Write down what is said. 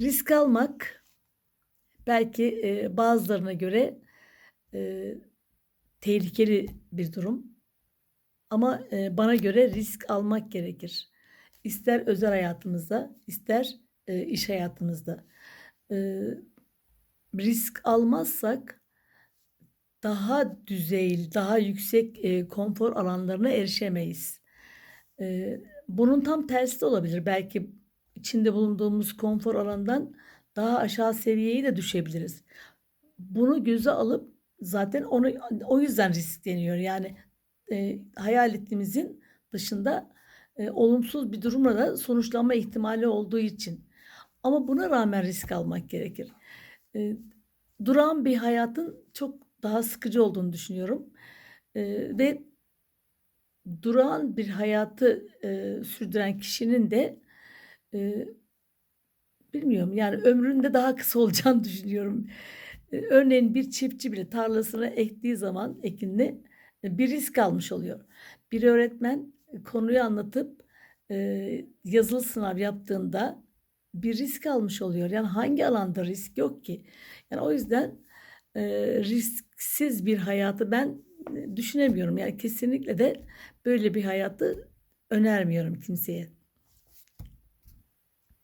Risk almak belki, eee, bazılarına göre, eee, tehlikeli bir durum ama, eee, bana göre risk almak gerekir. İster özel hayatımızda, ister, eee, iş hayatımızda. Eee, risk almazsak daha düzey, daha yüksek, eee, konfor alanlarına erişemeyiz. Eee, bunun tam tersi de olabilir. Belki içinde bulunduğumuz konfor alanından daha aşağı seviyeye de düşebiliriz. Bunu göze alıp zaten onu o yüzden risk deniyor. Yani, eee, hayal ettiğimizin dışında, eee, olumsuz bir durumla da sonuçlanma ihtimali olduğu için. Ama buna rağmen risk almak gerekir. Eee, durağan bir hayatın çok daha sıkıcı olduğunu düşünüyorum. Eee, ve durağan bir hayatı, eee, sürdüren kişinin de, eee, bilmiyorum, yani, ömrünün de daha kısa olacağını düşünüyorum. Eee, örneğin bir çiftçi bile tarlasına ektiği zaman ekinini, eee, bir risk almış oluyor. Bir öğretmen, konuyu anlatıp, eee, yazılı sınav yaptığında bir risk almış oluyor. Yani, hangi alanda risk yok ki? Yani, o yüzden, eee, risksiz bir hayatı ben, düşünemiyorum. Yani, kesinlikle de böyle bir hayatı önermiyorum kimseye.